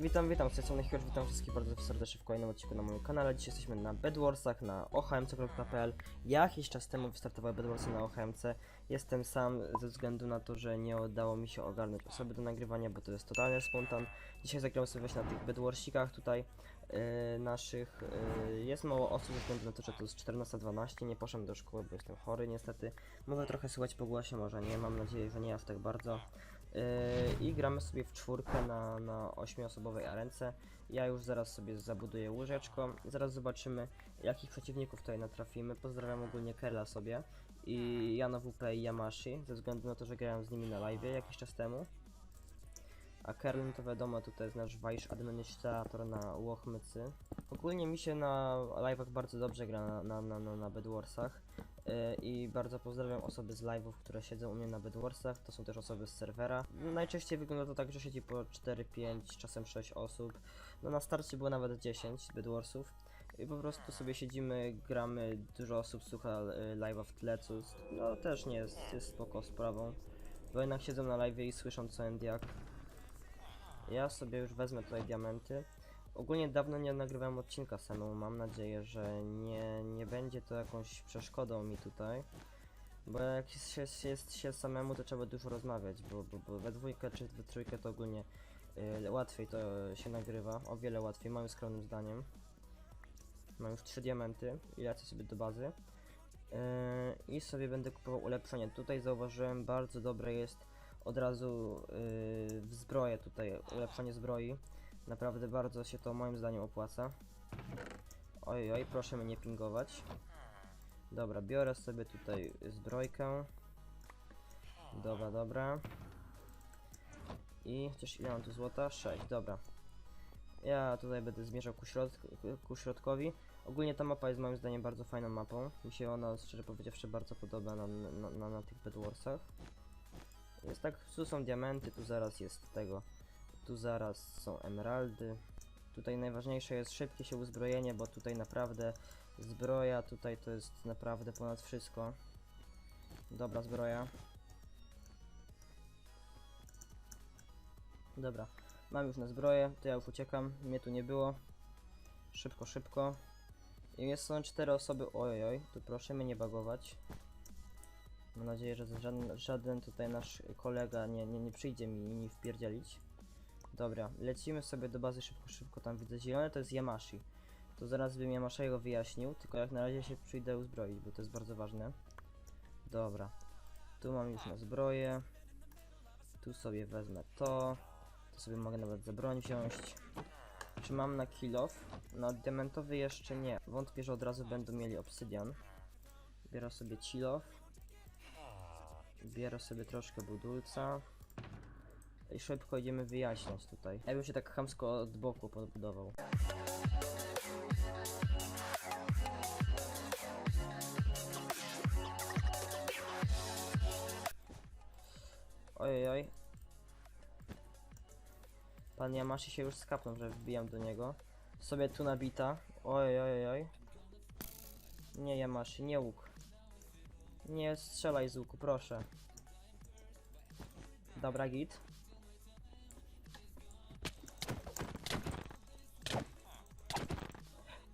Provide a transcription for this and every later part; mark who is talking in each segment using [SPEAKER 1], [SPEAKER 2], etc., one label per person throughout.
[SPEAKER 1] Witam, witam, z tej strony witam wszystkich bardzo serdecznie w kolejnym odcinku na moim kanale. Dzisiaj jesteśmy na Bedwarsach, na ohmc.pl. Jakiś czas temu wystartowały Bedwarsy na OHMC. Jestem sam ze względu na to, że nie udało mi się ogarnąć osoby do nagrywania, bo to jest totalny spontan. Dzisiaj zagram sobie właśnie na tych Bedwarsikach tutaj yy, naszych. Yy, jest mało osób ze względu na to, że to jest 14.12, nie poszedłem do szkoły, bo jestem chory niestety. Może trochę słychać po głosie, może nie, mam nadzieję, że nie aż tak bardzo. Yy, I gramy sobie w czwórkę na, na ośmioosobowej arence. Ja już zaraz sobie zabuduję łyżeczko. Zaraz zobaczymy, jakich przeciwników tutaj natrafimy. Pozdrawiam ogólnie Kerla sobie i Jana WP i Yamashi, ze względu na to, że grałem z nimi na live jakiś czas temu. A Kerlin to wiadomo, tutaj jest nasz wajsz administrator na Łochmycy. Ogólnie mi się na live'ach bardzo dobrze gra na, na, na, na, Bedwarsach. Yy, I bardzo pozdrawiam osoby z live'ów, które siedzą u mnie na Bedwarsach. To są też osoby z serwera. Najczęściej wygląda to tak, że siedzi po 4-5, czasem 6 osób. No na starcie było nawet 10 Bedwarsów. I po prostu sobie siedzimy, gramy, dużo osób słucha y, live'a w tle, co no też nie jest, jest spoko sprawą. Bo jednak siedzą na live i słyszą co end jak. Ja sobie już wezmę tutaj diamenty. Ogólnie dawno nie nagrywałem odcinka samemu, mam nadzieję, że nie, nie będzie to jakąś przeszkodą mi tutaj. Bo jak jest, jest, jest się samemu, to trzeba dużo rozmawiać, bo, bo, bo we dwójkę czy we trójkę to ogólnie y, łatwiej to się nagrywa, o wiele łatwiej, moim skromnym zdaniem. Mam już trzy diamenty i lecę sobie do bazy. Yy, I sobie będę kupował ulepszenie. Tutaj zauważyłem, bardzo dobre jest od razu yy, w zbroję tutaj, ulepszenie zbroi. Naprawdę bardzo się to moim zdaniem opłaca. Oj, oj, proszę mnie nie pingować. Dobra, biorę sobie tutaj zbrojkę. Dobra, dobra. I chociaż ile mam tu złota? 6, dobra. Ja tutaj będę zmierzał ku, ku środkowi. Ogólnie ta mapa jest moim zdaniem bardzo fajną mapą. Mi się ona szczerze powiedziawszy bardzo podoba na, na, na, na tych Bedwarsach. Jest tak, tu są diamenty, tu zaraz jest tego. Tu zaraz są emeraldy. Tutaj najważniejsze jest szybkie się uzbrojenie, bo tutaj naprawdę zbroja tutaj to jest naprawdę ponad wszystko. Dobra zbroja. Dobra, mam już na zbroję, to ja już uciekam, mnie tu nie było. Szybko, szybko. I jest są cztery osoby, oj, oj, tu proszę mnie nie bagować. Mam nadzieję, że żaden, żaden tutaj nasz kolega nie, nie, nie przyjdzie mi i nie wpierdzielić. Dobra, lecimy sobie do bazy szybko, szybko, tam widzę zielone, to jest Yamashi. To zaraz bym Yamashiego wyjaśnił, tylko jak na razie się przyjdę uzbroić, bo to jest bardzo ważne. Dobra, tu mam już na zbroję. Tu sobie wezmę to. To sobie mogę nawet za broń wziąć. Czy mam na kill off? Na diamentowy jeszcze nie. Wątpię, że od razu będą mieli obsydian. Biorę sobie chill off. Biorę sobie troszkę budulca. I szybko idziemy wyjaśniać tutaj. Ja bym się tak chamsko od boku podbudował. Ojej, oj. Pan Yamashi się już skapnął, że wbijam do niego. Sobie tu nabita. Oj, oj, oj. Nie Yamashi, nie łuk. Nie strzelaj z łuku, proszę. Dobra, git.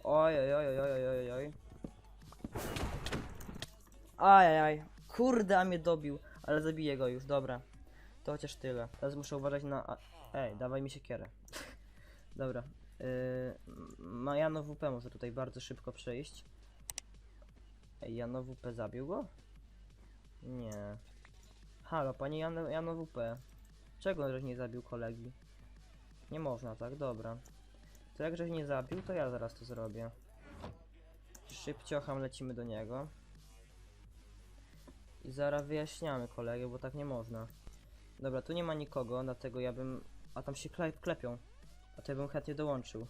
[SPEAKER 1] Oj, oj, oj, oj, oj, oj, oj. Ajajaj. Kurde, a mnie dobił. Ale zabiję go już, dobra. To chociaż tyle. Teraz muszę uważać na... Ej, dawaj mi siekierę. dobra. Yy, ma Jano WP może tutaj bardzo szybko przejść. Ej, Jano WP zabił go? Nie. Halo, panie Jano, Jano WP. Czego żeś nie zabił kolegi? Nie można, tak? Dobra. To jak żeś nie zabił, to ja zaraz to zrobię. Szybciocham lecimy do niego. I zaraz wyjaśniamy kolegę, bo tak nie można. Dobra, tu nie ma nikogo, dlatego ja bym... A tam się kle klepią. A to ja bym chętnie dołączył.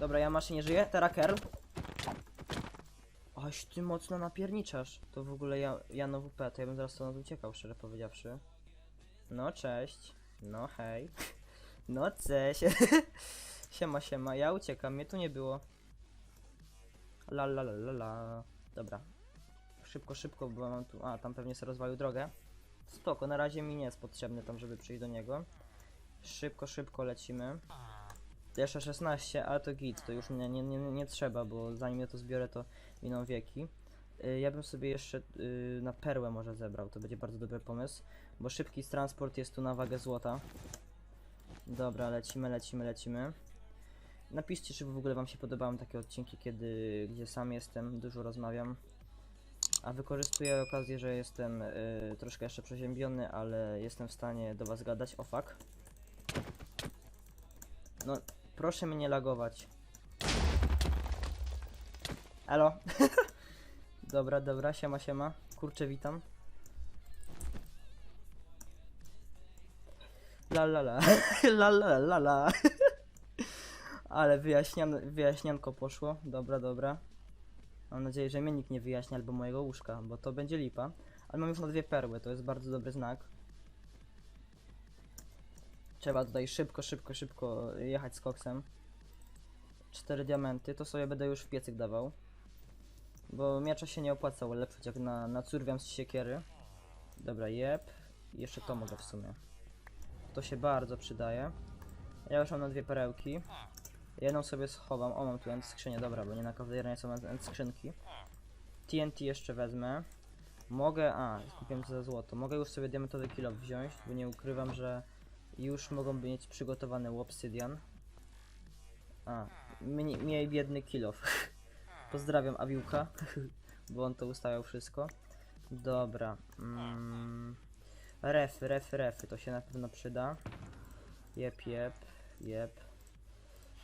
[SPEAKER 1] Dobra, ja masz nie żyje? Teraker. Aś ty mocno napierniczasz. To w ogóle ja, ja na WP, to ja bym zaraz stąd uciekał, szczerze powiedziawszy. No cześć. No hej. No cześć. siema, siema. Ja uciekam, mnie tu nie było. La la la la la. Dobra. Szybko, szybko, bo mam tu... A, tam pewnie sobie rozwalił drogę. Spoko, na razie mi nie jest potrzebny tam, żeby przyjść do niego. Szybko, szybko lecimy. Jeszcze 16, ale to git, to już nie, nie, nie, nie trzeba, bo zanim ja to zbiorę, to miną wieki. Y, Ja bym sobie jeszcze y, na perłę może zebrał, to będzie bardzo dobry pomysł, bo szybki transport jest tu na wagę złota. Dobra, lecimy, lecimy, lecimy. Napiszcie, czy w ogóle wam się podobały takie odcinki, kiedy, gdzie sam jestem, dużo rozmawiam. A wykorzystuję okazję, że jestem y, troszkę jeszcze przeziębiony, ale jestem w stanie do was gadać. O fuck. No, proszę mnie nie lagować. Elo. dobra, dobra, siema, siema. Kurczę, witam. La la la. la la la la. Ale wyjaśnian, wyjaśnianko poszło. Dobra, dobra. Mam nadzieję, że mnie nikt nie wyjaśni albo mojego łóżka, bo to będzie lipa. Ale mam już na dwie perły, to jest bardzo dobry znak. Trzeba tutaj szybko, szybko, szybko jechać z koksem. Cztery diamenty, to sobie będę już w piecyk dawał. Bo miecza się nie opłaca ulepszyć jak na, na curwiam z siekiery. Dobra, jeb. I jeszcze to mogę w sumie. To się bardzo przydaje. Ja już mam na dwie perełki. Jedną sobie schowam. O, mam tu end skrzynię, dobra, bo nie na każdej arenie są end skrzynki. TNT jeszcze wezmę. Mogę, a, kupiłem za złoto. Mogę już sobie diamentowy kilo wziąć, bo nie ukrywam, że już mogą mieć przygotowany obsydian. A, mniej, biedny kilof. Pozdrawiam Awiłka, bo on to ustawiał wszystko. Dobra. Mm, refy, refy, refy, to się na pewno przyda. Jep, jep, jep.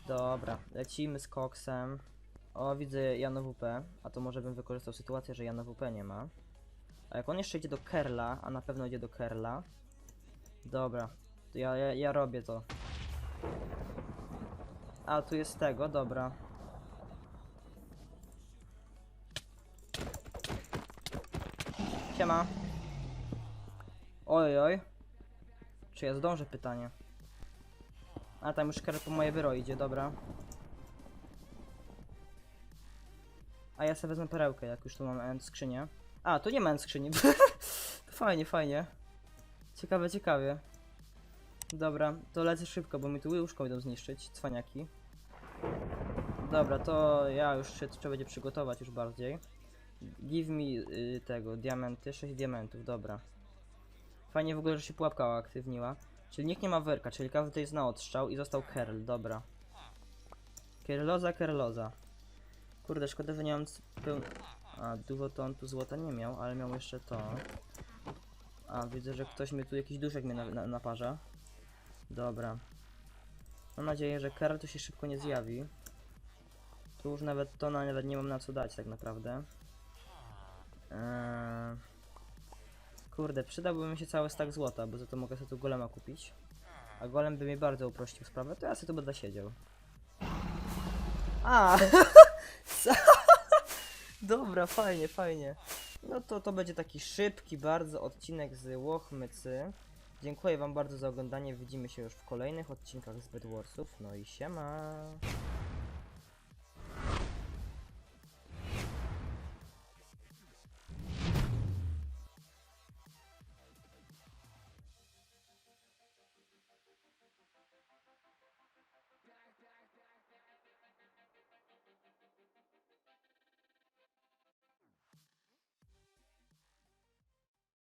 [SPEAKER 1] Dobra, lecimy z koksem. O, widzę Jano WP, a to może bym wykorzystał sytuację, że Jano WP nie ma. A jak on jeszcze idzie do Kerla, a na pewno idzie do Kerla. Dobra, ja, ja, ja robię to. A, tu jest tego, dobra. Siema. Oj, oj. Czy ja zdążę pytanie? A tam już po moje wyro idzie, dobra. A ja sobie wezmę perełkę, jak już tu mam end skrzynię. A, tu nie ma end skrzyni. fajnie, fajnie. Ciekawe, ciekawie. Dobra, to lecę szybko, bo mi tu łóżko idą zniszczyć, cwaniaki. Dobra, to ja już się trzeba będzie przygotować już bardziej. Give me y, tego, diamenty, 6 diamentów, dobra. Fajnie w ogóle, że się pułapka uaktywniła. Czyli nikt nie ma wyrka, czyli każdy tutaj zna odstrzał i został Kerl, dobra. Kerloza, Kerloza. Kurde, szkoda, że nie mam peł... A, dużo to on tu złota nie miał, ale miał jeszcze to. A, widzę, że ktoś mi tu, jakiś duszek mnie na, na, naparza. Dobra. Mam nadzieję, że Kerl tu się szybko nie zjawi. Tu już nawet to na, nawet nie mam na co dać tak naprawdę. Eee... Kurde, przydałby mi się cały stak złota, bo za to mogę sobie tu golema kupić. A golem by mi bardzo uprościł sprawę, to ja sobie tu będę siedział. A! Dobra, fajnie, fajnie. No to to będzie taki szybki bardzo odcinek z Łochmycy. Dziękuję wam bardzo za oglądanie, widzimy się już w kolejnych odcinkach z Bedwarsów, no i siema!